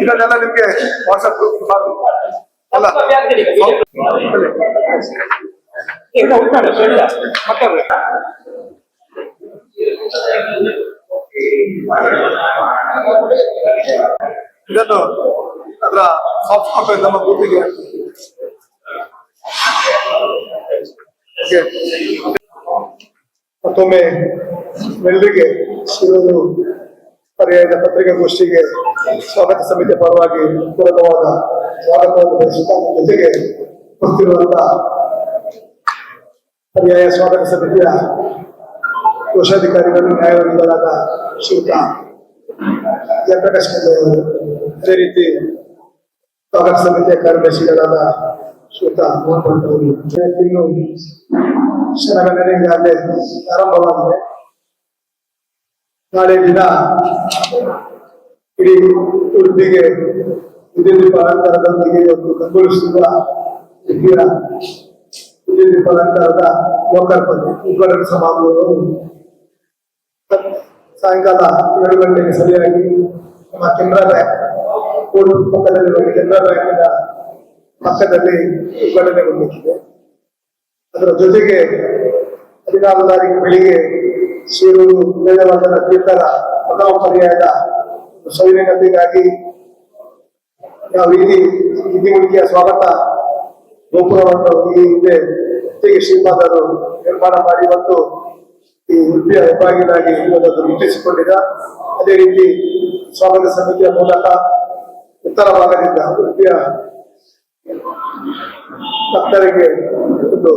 ಇದನ್ನೆಲ್ಲ ನಿಮ್ಗೆ ವಾಟ್ಸ್ಆಪ್ ಅಲ್ಲ. ಇದನ್ನು ಅದರ ಸಾಫ್ಟ್ ಕಾಪಿ ನಮ್ಮ ಗ್ರೂಪಿಗೆ ಮತ್ತೊಮ್ಮೆ ಎಲ್ಲರಿಗೆ ಶಿರೂರು ಪರ್ಯಾಯದ ಪತ್ರಿಕಾಗೋಷ್ಠಿಗೆ ಸ್ವಾಗತ ಸಮಿತಿಯ ಪರವಾಗಿ ಪೂರಕವಾದ ಸ್ವಾಗತವನ್ನು ಬಯಸುತ್ತಾ ಜೊತೆಗೆ ಬರ್ತಿರುವಂತಹ ಪರ್ಯಾಯ ಸ್ವಾಗತ ಸಮಿತಿಯ ಕೋಶಾಧಿಕಾರಿಗಳು ನ್ಯಾಯವಾದಿಗಳಾದ ಶ್ರೀಯುತ ಜಯಪ್ರಕಾಶ್ ಮಂಡ್ಯ ಅವರು, ಅದೇ ರೀತಿ ಸ್ವಾಗತ ಸಮಿತಿಯ ಕಾರ್ಯದರ್ಶಿಗಳಾದ ಶ್ರೀಯುತ ಮೋಹನ್ ಭಟ್ ಅವರು, ಇನ್ನು ಶರಣ ಈಗಾಗಲೇ ಆರಂಭವಾಗಿದೆ. ನಾಳೆ ದಿನ ಇಡೀ ಉಡುಪಿಗೆ ವಿದ್ಯುದೀಪ ಅಲಂಕಾರದೊಂದಿಗೆ ಒಂದು ಕಂಗೊಳಿಸುವ ಉದ್ಯೋಗ ವಿದ್ಯುದೀಪ ಅಲಂಕಾರದ ಲೋಕಾರ್ಪಣೆ ಉದ್ಘಾಟನಾ ಸಮಾರಂಭವನ್ನು ಸಾಯಂಕಾಲ ಏಳು ಗಂಟೆಗೆ ಸರಿಯಾಗಿ ನಮ್ಮ ಕೆನರಾ ಬ್ಯಾಂಕ್, ಕೋರ್ಟ್ ಪಕ್ಕದಲ್ಲಿರುವ ಕೆನರಾ ಬ್ಯಾಂಕಿನ ಪಕ್ಕದಲ್ಲಿ ಉದ್ಘಾಟನೆಗೊಂಡಿದೆ. ಅದರ ಜೊತೆಗೆ ಹದಿನಾರು ತಾರೀಕು ಬೆಳಿಗ್ಗೆ ಶಿರೂರು ವೇದವರ್ಧನ ತೀರ್ಥರ ಪ್ರಥಮ ಪರ್ಯಾಯದ ಸವಿನಯತೆಗಾಗಿ ನಾವು ಇಲ್ಲಿ ಇತಿಮುಖಿಯ ಸ್ವಾಗತ ಗೋಪುರವನ್ನು ಈ ಹಿಂದೆ ಜೊತೆಗೆ ಶ್ರೀಪಾದರು ನಿರ್ಮಾಣ ಮಾಡಿ ಮತ್ತು ಈ ಉಡುಪಿಯ ಹೆಬ್ಬಾಗಿಲಾಗಿ ಇವತ್ತು ಮುಟ್ಟಿಸಿಕೊಂಡಿದ ಅದೇ ರೀತಿ ಸ್ವಾಗತ ಸಮಿತಿಯ ಮೂಲಕ ಉತ್ತರ ಭಾಗದಿಂದ ಉಡುಪಿಯ ಭಕ್ತರಿಗೆ ಒಂದು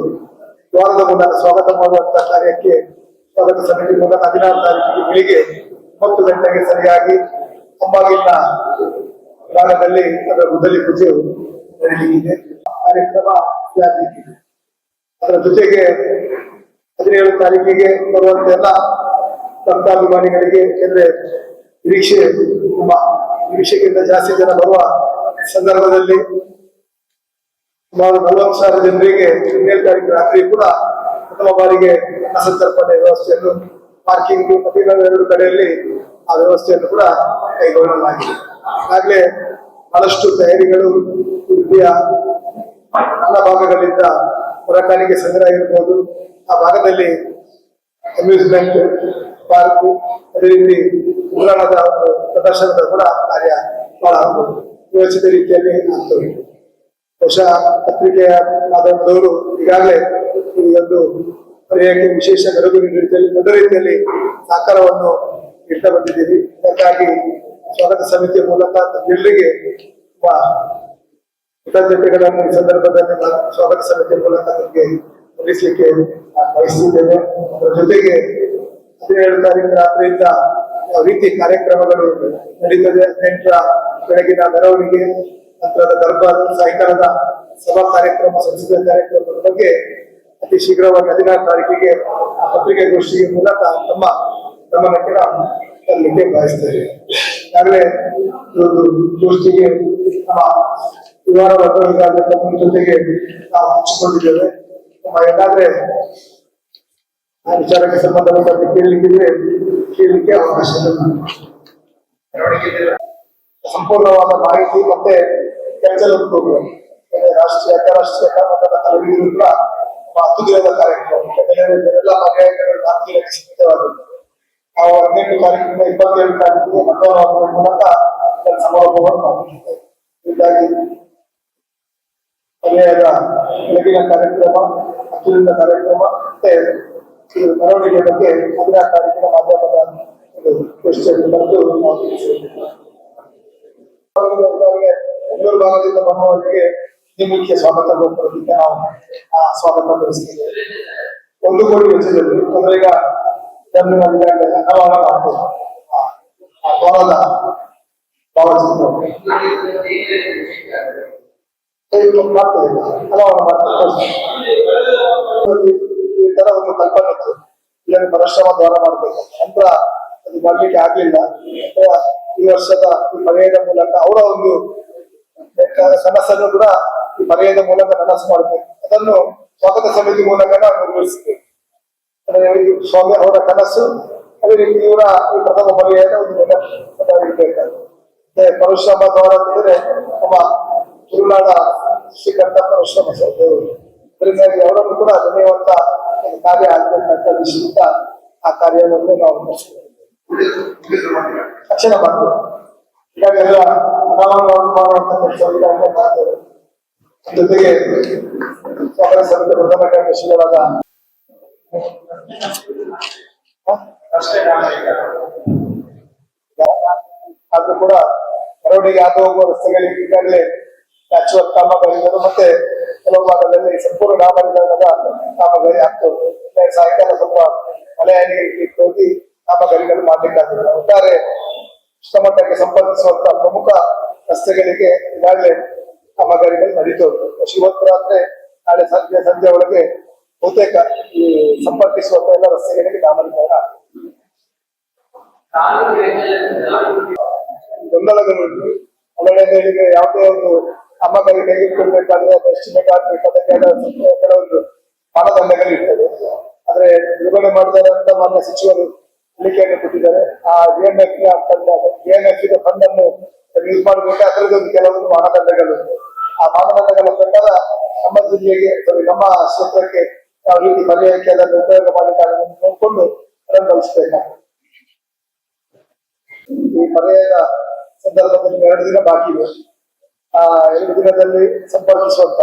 ದ್ವಾರದ ಮೂಲಕ ಸ್ವಾಗತ ಮಾಡುವಂತಹ ಕಾರ್ಯಕ್ಕೆ ಸ್ವಾಗತ ಸಮಿತಿ ಮೂಲಕ ಹದಿನಾರು ತಾರೀಕಿಗೆ ಬೆಳಿಗ್ಗೆ ಒಂಬತ್ತು ಗಂಟೆಗೆ ಸರಿಯಾಗಿ ಅಂಬಾಗಿಲಿನ ಭಾಗದಲ್ಲಿ ಅದರ ಮೊದಲಿ ಪೂಜೆ ನಡೆಯಲಿದೆ ಕಾರ್ಯಕ್ರಮ ಅದರ ಜೊತೆಗೆ ಹದಿನೇಳು ತಾರೀಕಿಗೆ ಬರುವಂತೆಲ್ಲ ಭಕ್ತಾಭಿಮಾನಿಗಳಿಗೆ ಏಕೆಂದ್ರೆ ನಿರೀಕ್ಷೆ ನಮ್ಮ ನಿರೀಕ್ಷೆಗಿಂತ ಜಾಸ್ತಿ ಜನ ಬರುವ ಸಂದರ್ಭದಲ್ಲಿ ಸುಮಾರು ನಲವತ್ತು ಸಾವಿರ ಜನರಿಗೆ ಹದಿನೇಳು ತಾರೀಕು ರಾತ್ರಿ ಕೂಡ ಪ್ರಥಮ ಬಾರಿಗೆ ಅಸಂತರ್ಪಣೆ ವ್ಯವಸ್ಥೆಯನ್ನು ಪಾರ್ಕಿಂಗ್ ಮತ್ತು ಎರಡು ಕಡೆಯಲ್ಲಿ ಆ ವ್ಯವಸ್ಥೆಯನ್ನು ಕೂಡ ಕೈಗೊಳ್ಳಲಾಗಿದೆ. ಈಗಾಗಲೇ ಬಹಳಷ್ಟು ತಯಾರಿಗಳು ಉಡುಪಿಯ ಎಲ್ಲ ಭಾಗಗಳಿಂದ ಪುರಕಾಣಿಕೆ ಸಂಗ್ರಹ ಇರಬಹುದು ಆ ಭಾಗದಲ್ಲಿ ಅಮ್ಯೂಸ್ಮೆಂಟ್ ಪಾರ್ಕ್ ಅದೇ ರೀತಿ ಉಗ್ರಾಣದ ಒಂದು ಪ್ರದರ್ಶನದ ಕೂಡ ಕಾರ್ಯ ಬಹಳ ಯೋಚಿತ ರೀತಿಯಲ್ಲಿ ಆಗ್ತದೆ. ಬಹುಶಃ ಪತ್ರಿಕೆಯ ಮಾಧ್ಯಮದವರು ಈಗಾಗಲೇ ಈ ಒಂದು ಪರ್ಯಾಯಕ್ಕೆ ವಿಶೇಷ ನೆರವು ನೀಡುವ ರೀತಿಯಲ್ಲಿ, ದೊಡ್ಡ ರೀತಿಯಲ್ಲಿ ಸಹಕಾರವನ್ನು ನೀಡ್ತಾ ಬಂದಿದ್ದೀವಿ. ಇದಕ್ಕಾಗಿ ಸ್ವಾಗತ ಸಮಿತಿಯ ಮೂಲಕ ತುಂಬಾ ಕೃತಜ್ಞತೆಗಳನ್ನು ಈ ಸಂದರ್ಭದಲ್ಲಿ ಸ್ವಾಗತ ಸಮಿತಿಯ ಮೂಲಕ ನಿಮಗೆ ತಿಳಿಸಲಿಕ್ಕೆ ಬಯಸಿದ್ದೇನೆ ಅದರ ಜೊತೆಗೆ ಹದಿನೇಳು ತಾರೀಕು ರಾತ್ರಿಯಿಂದ ಯಾವ ರೀತಿ ಕಾರ್ಯಕ್ರಮಗಳು ನಡೀತದೆ, ಹದಿನೆಂಟರ ಬೆಳಗಿನ ಮೆರವಣಿಗೆ, ನಂತರದ ದರ್ಬಾರ್, ಸಾಯಂಕಾಲದ ಸಭಾ ಕಾರ್ಯಕ್ರಮ, ಸಂಸದೀಯ ಕಾರ್ಯಕ್ರಮದ ಬಗ್ಗೆ ಅತಿ ಶೀಘ್ರವಾಗಿ ಹದಿನಾರು ತಾರೀಕಿಗೆ ಆ ಪತ್ರಿಕಾಗೋಷ್ಠಿಯ ಮೂಲಕ ತಮ್ಮ ಗಮನಕ್ಕೆ ನಾವು ತರಲಿಕ್ಕೆ ಬಯಸ್ತೇವೆ. ಈಗಾಗಲೇ ಒಂದು ಗೋಷ್ಠಿಗೆ ನಮ್ಮ ವಿವರ ತಮ್ಮ ಜೊತೆಗೆ ನಾವು ಹಂಚಿಕೊಂಡಿದ್ದೇವೆ. ನಮ್ಮ ಏನಾದ್ರೆ ಆ ವಿಚಾರಕ್ಕೆ ಸಂಬಂಧಪಟ್ಟಂತೆ ಕೇಳಲಿಕ್ಕಿದ್ರೆ ಕೇಳಲಿಕ್ಕೆ ಅವಕಾಶ. ಸಂಪೂರ್ಣವಾದ ಮಾಹಿತಿ ಮತ್ತೆ ಕೆಲಸದ ಪ್ರೋಗ್ರಾಮ್ ರಾಷ್ಟ್ರೀಯ, ಅಂತಾರಾಷ್ಟ್ರೀಯ ಮಟ್ಟದ ತರಬೇತಿ ಕೂಡ ನಮ್ಮ ಹತ್ತು ದಿನದ ಕಾರ್ಯಕ್ರಮ. ಯಾಕಂದ್ರೆ ಎಲ್ಲ ಪರ್ಯಾಯಗಳು ನಾಲ್ಕು ದಿನಕ್ಕೆ ಸೀಮಿತವಾದದ್ದು ನಾವು ಹದಿನೆಂಟು ತಾರೀಕಿಂದ ಇಪ್ಪತ್ತೇಳು ತಾರೀಕಿಗೆ ಮಂಗಳವಾರದ ಮೂಲಕ ಸಮಾರಂಭವನ್ನು ಮಾಡಿದ್ದೇವೆ ಹೀಗಾಗಿ ಪರ್ಯಾಯದ ಬೆಳಗಿನ ಕಾರ್ಯಕ್ರಮ ಹತ್ತರಿಂದ ಕಾರ್ಯಕ್ರಮ ಮತ್ತೆ ಮೆರವಣಿಗೆ ಬಗ್ಗೆ ಹದಿನಾರು ತಾರೀಕಿನ ಮಾಧ್ಯಮದ ಗೋಷ್ಠಿಯಲ್ಲಿ ಬರೆದು ನಾವು ತಿಳಿಸಿದ್ದೇವೆ ಭಾಗದಿಂದ ಬರುವವರಿಗೆ ಮುಖ್ಯ ಸ್ವಾಗತ ಕೊಡೋದಕ್ಕೆ ನಾವು ಸ್ವಾಗತ ಬಯಸ್ತಿದ್ದೇವೆ ಒಂದು ಕೋಟಿ ವೆಚ್ಚದಲ್ಲಿ ಅಂದ್ರೆ ಈಗ ಆ ಆ ದ್ವಾರದ ಭಾವಚಿತ್ರ ಮಾಡ್ತೇವೆ ಅನಾವರಣ ಮಾಡ್ತೇವೆ ಈ ತರ ಒಂದು ಕಲ್ಪನೆ ಇತ್ತು. ಇದನ್ನು ಪರಿಶ್ರಮ ದ್ವಾರ ಮಾಡಬೇಕು. ನಂತರ ಅದು ಮಾಡ್ಲಿಕ್ಕೆ ಆಗ್ಲಿಲ್ಲ. ಈ ವರ್ಷದ ಈ ಪರ್ಯಾಯದ ಮೂಲಕ ಅವರ ಒಂದು ಕನಸನ್ನು ಕೂಡ ಪರ್ಯಾಯದ ಮೂಲಕ ನನಸು ಮಾಡಬೇಕು ಅದನ್ನು ಸ್ವಾಗತ ಸಮಿತಿ ಮೂಲಕ ನಾವು ನಿರ್ವಹಿಸ್ತೇವೆ ಈ ಸ್ವಾಮಿ ಅವರ ಕನಸು, ಅದೇ ರೀತಿ ಇವರ ಈ ಪ್ರಥಮ ಪರ್ಯಾಯದ ಒಂದು ನೆನಪಿರಬೇಕಾಗುತ್ತೆ ಮತ್ತೆ ಪರಶುರಾಮ ದ್ವಾರ ಅಂತಂದ್ರೆ ನಮ್ಮ ತುಳುನಾಡ ಸೃಷ್ಟಿಕರ್ತ ಪರಶುರಾಮ ದೇವರು ಇದರಿಂದಾಗಿ ಅವರನ್ನು ಕೂಡ ನೆನೆಯುವಂತ ಕಾರ್ಯ ಆಗಬೇಕಂತ ವಿಷಯದಿಂದ ಆ ಕಾರ್ಯವನ್ನು ನಾವು. ತಕ್ಷಣ ಮಾಡ್ತೇವೆ. ಎಲ್ಲ ಅನಾವರಣ ಮಾಡುವಂತ ಕೆಲಸ ಮಾಡ್ತೇವೆ. ಜೊತೆಗೆ ಪ್ರಧಾನ ಕಾರ್ಯದರ್ಶಿಗಳಾದ ಆದ್ರೂ ಕೂಡ ಮೆರವಣಿಗೆ ಆಗ ಹೋಗುವ ರಸ್ತೆಗಳಿಗೆ ಈಗಾಗಲೇ ಪ್ಯಾಚ್ ವರ್ಕ್ ಕಾಮಗಾರಿಗಳು ಮತ್ತೆ ಕೆಲವು ಭಾಗದಲ್ಲಿ ಸಂಪೂರ್ಣ ಡಾಮರೀಕರಣದ ಕಾಮಗಾರಿ ಆಗ್ತದೆ ಸಾಯಂಕಾಲ ಸ್ವಲ್ಪ ಮಳೆ ಹೋಗಿ ಕಾಮಗಾರಿಗಳು ಮಾಡ್ಲಿಕ್ಕಾಗ್ತದೆ ಒಟ್ಟಾರೆ ಕೃಷ್ಣ ಮಟ್ಟಕ್ಕೆ ಸಂಪರ್ಕಿಸುವಂತಹ ಪ್ರಮುಖ ರಸ್ತೆಗಳಿಗೆ ಈಗಾಗಲೇ ಕಾಮಗಾರಿಗಳು ನಡೀತಾ ಉಂಟು. ಇವತ್ತು ರಾತ್ರಿ ನಾಳೆ ಸಂಜೆ ಸಂಜೆ ಒಳಗೆ ಬಹುತೇಕ ಈ ಸಂಪರ್ಕಿಸುವಂತ ಎಲ್ಲ ರಸ್ತೆಗಳಿಗೆ ನಾಮಕರಣ ಗೊಂದಲಗಳುಂಟು ಅಲ್ಲಡೆಗಳಿಗೆ ಯಾವುದೇ ಒಂದು ಕಾಮಗಾರಿ ತೆಗೆದುಕೊಳ್ಬೇಕಾದ್ರೆ ಎಸ್ಟಿಮೇಟ್ ಆಗ್ಬೇಕು. ಅದಕ್ಕೆಲ್ಲ ಸ್ವಲ್ಪ ಕೆಲವೊಂದು ಮಾನದಂಡಗಳು ಇರ್ತದೆ. ಆದ್ರೆ ಬಿಡುಗಡೆ ಅಂತ ಮಾನ್ಯ ಸಚಿವರು ಹೇಳಿಕೆಯನ್ನು ಕೊಟ್ಟಿದ್ದಾರೆ. ಆ ಡಿಎನ್ಎಫ್ ಫಂಡ್ ಡಿಎನ್ಎಫ್ ಫಂಡ್ ಅನ್ನು ಯೂಸ್ ಮಾಡಬೇಕು ಅದರದ್ದು ಕೆಲವೊಂದು ಮಾನದಂಡಗಳು ಆ ಮಾನದಂಡಗಳ ಪ್ರಕಾರ ನಮ್ಮ ಜಿಲ್ಲೆಗೆ ನಮ್ಮ ಕ್ಷೇತ್ರಕ್ಕೆ ಯಾವ ರೀತಿ ಪರ್ಯಾಯಕ್ಕೆ ಅದನ್ನು ಉಪಯೋಗ ಮಾಡಿಕೊಳ್ಳೋದನ್ನು ನೋಡಿಕೊಂಡು ಅದನ್ನು ಬಳಸಬೇಕಾಗ್ತದೆ ಈ ಪರ್ಯಾಯದ ಸಂದರ್ಭದಲ್ಲಿ ಎರಡು ದಿನ ಬಾಕಿ ಇದೆ. ಆ ಎರಡು ದಿನದಲ್ಲಿ ಸಂಪರ್ಕಿಸುವಂತ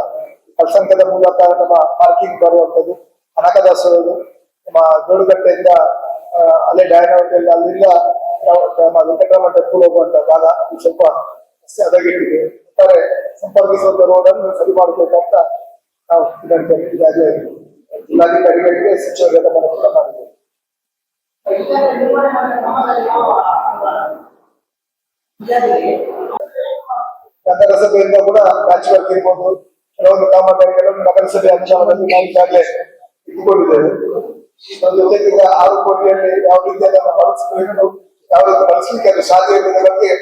ಕಲ್ಸಂಕದ ಮೂಲಕ ನಮ್ಮ ಪಾರ್ಕಿಂಗ್ ಬರುವಂತದ್ದು ಕನಕದಾಸರದು, ನಮ್ಮ ಜೋಡುಗಟ್ಟೆಯಿಂದ ಅಲ್ಲೇ ಡಯಾನ ಅಲ್ಲಿಂದ ನಮ್ಮ ವೆಂಕಟರಮಣ ಟೆಂಪಲ್ ಹೋಗುವಂತ ಭಾಗ ಸ್ವಲ್ಪ ಹದಗೆಟ್ಟಿದೆ ಒಟ್ಟಾರೆ ಸಂಪರ್ಕಿಸುವಂತ ರೋಡ್ ಅನ್ನು ಸರಿ ಮಾಡಬೇಕಂತ ನಾವು ಇದಕ್ಕೆ ಇದಾಗಿ ಜಿಲ್ಲಾಧಿಕಾರಿಗಳಿಗೆ ಸಚಿವರಿಗೆ ಗಮನ ಕೂಡ ಮಾಡಿದ್ದೇವೆ ನಗರಸಭೆಯಿಂದ ಕೂಡ ಬ್ಯಾಚ್ ವರ್ಕ್ ಇರ್ಬೋದು ಕೆಲವೊಂದು ಕಾಮಗಾರಿಗಳನ್ನು ನಗರಸಭೆ ಅನುದಾನದಲ್ಲಿ ನಾವು ಈಗಾಗಲೇ ಇಟ್ಟುಕೊಂಡಿದ್ದೇವೆ ಅದ್ರ ಜೊತೆಗೆ ಈಗ ಆರು ಕೋಟಿಯಲ್ಲಿ ಯಾವ ರೀತಿ ಅದನ್ನು ಬಳಸಬೇಕು ಯಾವ ರೀತಿ ಬಳಸಲಿಕ್ಕೆ ಅದು ಸಾಧ್ಯ ಇದೆ ಬಗ್ಗೆ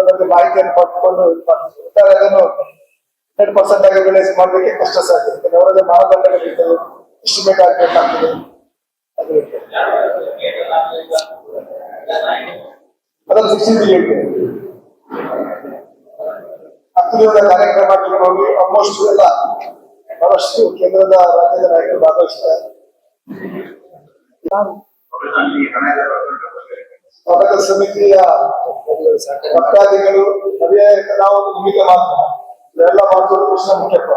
ಅದರ ಬಗ್ಗೆ ಮಾಹಿತಿಯನ್ನು. ಒಟ್ಟಾರೆ ಅದನ್ನು ಹಂಡ್ರೆಡ್ ಪರ್ಸೆಂಟ್ ಆಗಿ ರಿಯಲೈಸ್ ಮಾಡ್ಲಿಕ್ಕೆ ಕಷ್ಟ ಸಾಧ್ಯ ಯಾಕಂದ್ರೆ ಅವರಲ್ಲಿ ಮಾನದಂಡಗಳು ಇರ್ತದೆ ಎಸ್ಟಿಮೇಟ್ ಆಗಬೇಕಾಗ್ತದೆ. ಅದನ್ನು ಹೇಳ್ತೇವೆ ಹತ್ತು ದಿನದ ಕಾರ್ಯಕ್ರಮಕ್ಕೆ ಹೋಗಿ ಆಲ್ಮೋಸ್ಟ್ ಎಲ್ಲ ಬಹಳಷ್ಟು ಕೇಂದ್ರದ ರಾಜ್ಯದ ನಾಯಕರು ಭಾಗವಹಿಸಿದ್ದಾರೆ ಸ್ವಾಗತ ಸಮಿತಿಯ ಭಕ್ತಾದಿಗಳು ಪರ್ಯಾಯಕ್ಕೆ ನಾವು ಭೂಮಿಕೆ ಮಾತ್ರ ಇವೆಲ್ಲ ಮಾಡುವುದು ಕೃಷ್ಣ ಮುಖ್ಯಪ್ಪ.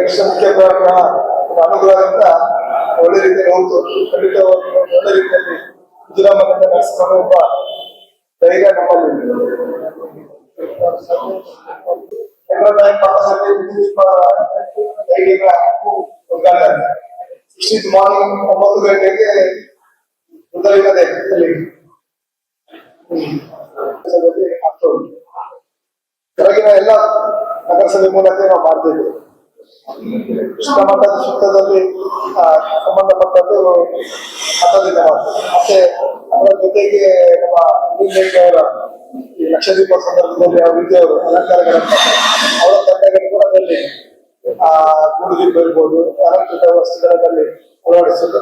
ಕೃಷ್ಣ ಮುಖ್ಯಪ್ಪ ಅನುಗ್ರಹದಿಂದ ಒಳ್ಳೆ ರೀತಿಯಲ್ಲಿ ಹೋಗ್ತು. ಖಂಡಿತ ಒಳ್ಳೆ ರೀತಿಯಲ್ಲಿ ವಿಜೃಂಭಣೆಯಿಂದ ನಡೆಸಿಕೊಂಡು ಒಬ್ಬ ಧೈರ್ಯ ನಮ್ಮಲ್ಲಿ. ಕೆನರಾ ಮಾರ್ನಿಂಗ್ ಒಂಬತ್ತು ಗಂಟೆಗೆ ಉದಯದ ಕೆಳಗಿನ ಎಲ್ಲ ನಗರಸಭೆ ಮೂಲಕ ನಾವು ಮಾಡ್ತೇವೆ ಕೃಷ್ಣ ಮಠದ ಸುತ್ತದಲ್ಲಿ ಸಂಬಂಧಪಟ್ಟದ್ದು ಮಠದಿಂದ ಮಾಡ್ತೇವೆ. ಮತ್ತೆ ಅದರ ಜೊತೆಗೆ ನಮ್ಮ ಅವರ ಈ ಲಕ್ಷದೀಪ ಸಂದರ್ಭದಲ್ಲಿ ಅವ್ರ ವಿದ್ಯೆಯವರು ಅಲಂಕಾರಗಳನ್ನು ಅವರ ತಂಡಗಳು ಕೂಡ ಅದರಲ್ಲಿ, ಆ ಗುಡುಗಿ ಇರ್ಬೋದು, ಅಲಂಕೃತ ವಸ್ತುಗಳಲ್ಲಿ ಅಳವಡಿಸುವುದು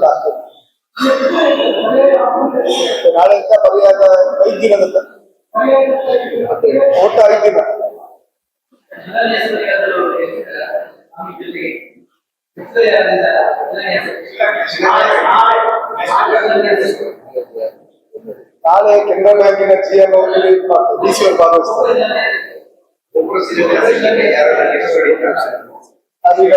ನಾಳೆಯಿಂದ ಪರ್ಯಾದ ಐದು ದಿನದ ಒಟ್ಟು ಐದು ದಿನ ನಾಳೆ ಕೆನರಾ ಬ್ಯಾಂಕಿನ ಜಿಎಂ ಡಿ ಸಿ ಅವರು ಭಾಗವಹಿಸ್ತಾರೆ ಅದೀಗ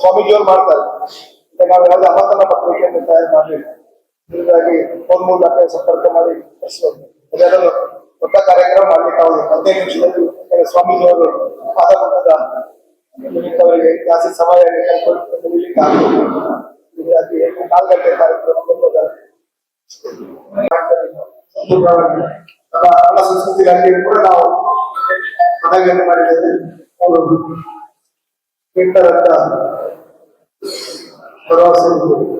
ಸ್ವಾಮೀಜಿಯವರು ಮಾಡ್ತಾರೆ ಈಗ ನಾವು ಯಾವುದೇ ಅಮತನ ಪತ್ರಿಕೆಯನ್ನು ತಯಾರು ಮಾಡಲಿಲ್ಲ ಹೀಗಾಗಿ ಫೋನ್ ಮೂಲಕ ಸಂಪರ್ಕ ಮಾಡಿ ಕಳಿಸ್ಬೇಕು. ಅದೇ ದೊಡ್ಡ ಕಾರ್ಯಕ್ರಮ ಮಾಡ್ಲಿಕ್ಕೆ ಆಗುದಿಲ್ಲ ಹದಿನೈದು ನಿಮಿಷದಲ್ಲಿ ಈಗ ಸ್ವಾಮೀಜಿಯವರು ಪಾದಪುಟದ ನಿಮಿತ್ತ ಅವರಿಗೆ ಜಾಸ್ತಿ ಸಮಯ ಆಗುದಿಲ್ಲ ಹೀಗಾಗಿ ನಾಲ್ಕು ಗಂಟೆ ಕಾರ್ಯಕ್ರಮ ಕನ್ನಡ ಸಂಸ್ಕೃತಿ ಇಲಾಖೆಯಲ್ಲಿ ಕೂಡ ನಾವು ಮನವಿಯನ್ನು ಮಾಡಿದ್ದೇವೆ ಅವರು ಇಟ್ಟರಂತ ಭರವಸೆ ಇದೆ.